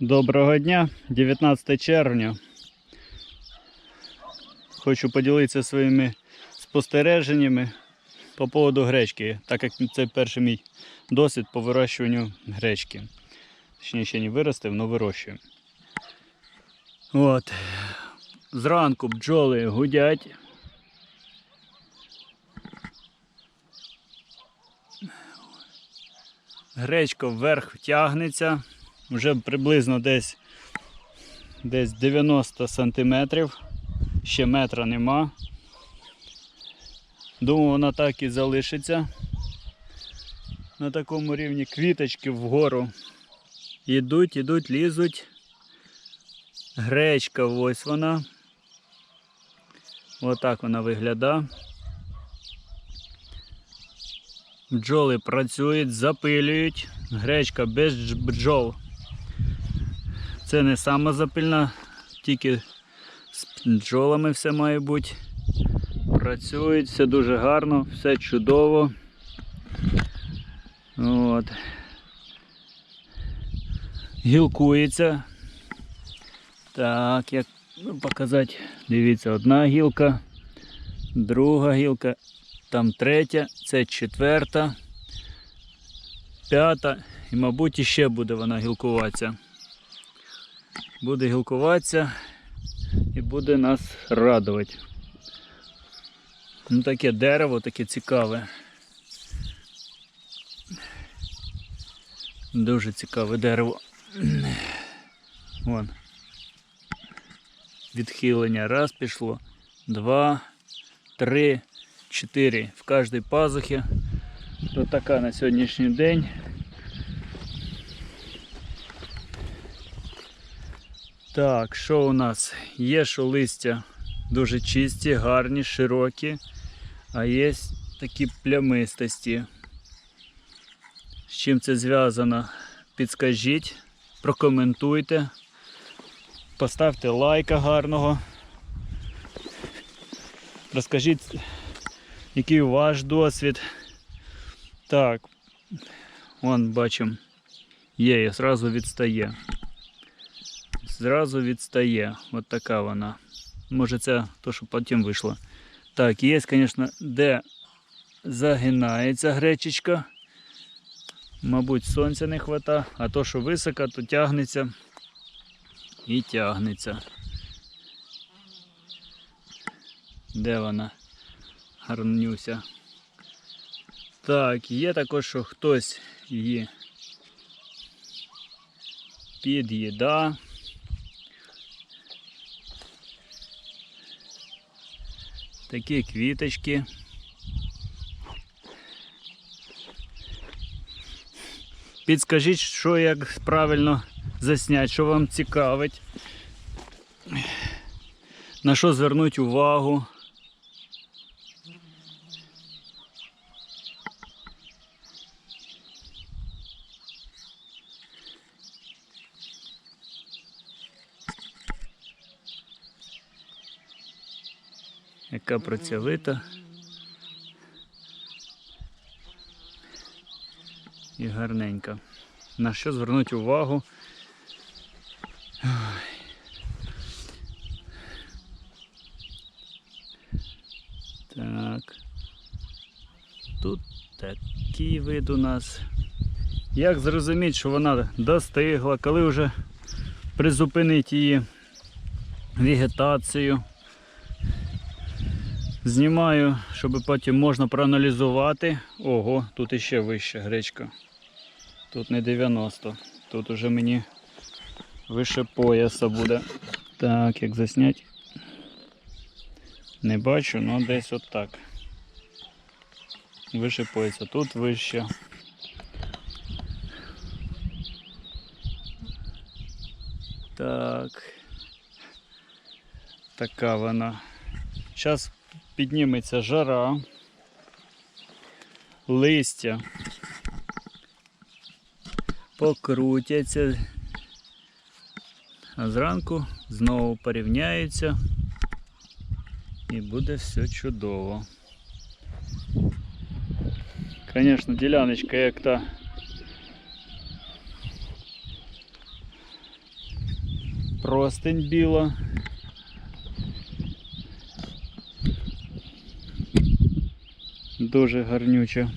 Доброго дня, 19 червня. Хочу поділитися своїми спостереженнями по поводу гречки, так як це перший мій досвід по вирощуванню гречки. Точніше, ще не виростив, але вирощую. От. Зранку бджоли гудять. Гречка вверх тягнеться. Вже приблизно десь, десь 90 сантиметрів. Ще метра нема. Думаю, вона так і залишиться. На такому рівні квіточки вгору. Ідуть, ідуть, лізуть. Гречка, ось вона. Отак вона виглядає. Бджоли працюють, запилюють. Гречка без бджол. Це не самозапильна, тільки з бджолами все має бути. Працюють, все дуже гарно, все чудово. От. Гілкується. Так, як ну, показати, дивіться, одна гілка, друга гілка, там третя, це четверта, п'ята і, мабуть, іще буде вона гілкуватися. Буде гілкуватися і буде нас радувати. Ну, таке дерево, таке цікаве. Дуже цікаве дерево. Вон. Відхилення раз пішло, два, три, чотири. В кожній пазухі. То така на сьогоднішній день. Так, що у нас? Є що листя дуже чисті, гарні, широкі, а є такі плямистості. З чим це зв'язано? Підскажіть, прокоментуйте, поставте лайка гарного. Розкажіть, який ваш досвід. Так, вон бачимо, є, зразу відстає. Зразу відстає. От така вона. Може це то, що потім вийшло. Так, є, звісно, де загинається гречечка. Мабуть, сонця не вистачає, а то, що високо, то тягнеться і тягнеться. Де вона? Гарнюся. Так, є також, що хтось її під'їда. Такі квіточки. Підскажіть, що як правильно засняти, що вам цікавить. На що звернути увагу. Яка працьовита. І гарненька. На що звернути увагу? Так. Тут такий вид у нас. Як зрозуміти, що вона достигла, коли вже призупинити її вегетацію. Знімаю, щоб потім можна проаналізувати. Ого, тут іще вища гречка. Тут не 90, тут уже мені вище пояса буде. Так, як засняти? Не бачу, але десь отак. Вище пояса, тут вище. Так. Така вона. Зараз підніметься жара, листя. Покрутяться, а зранку знову порівняються. І буде все чудово. Звісно, діляночка як та. Простень біла. Дуже гарнюча.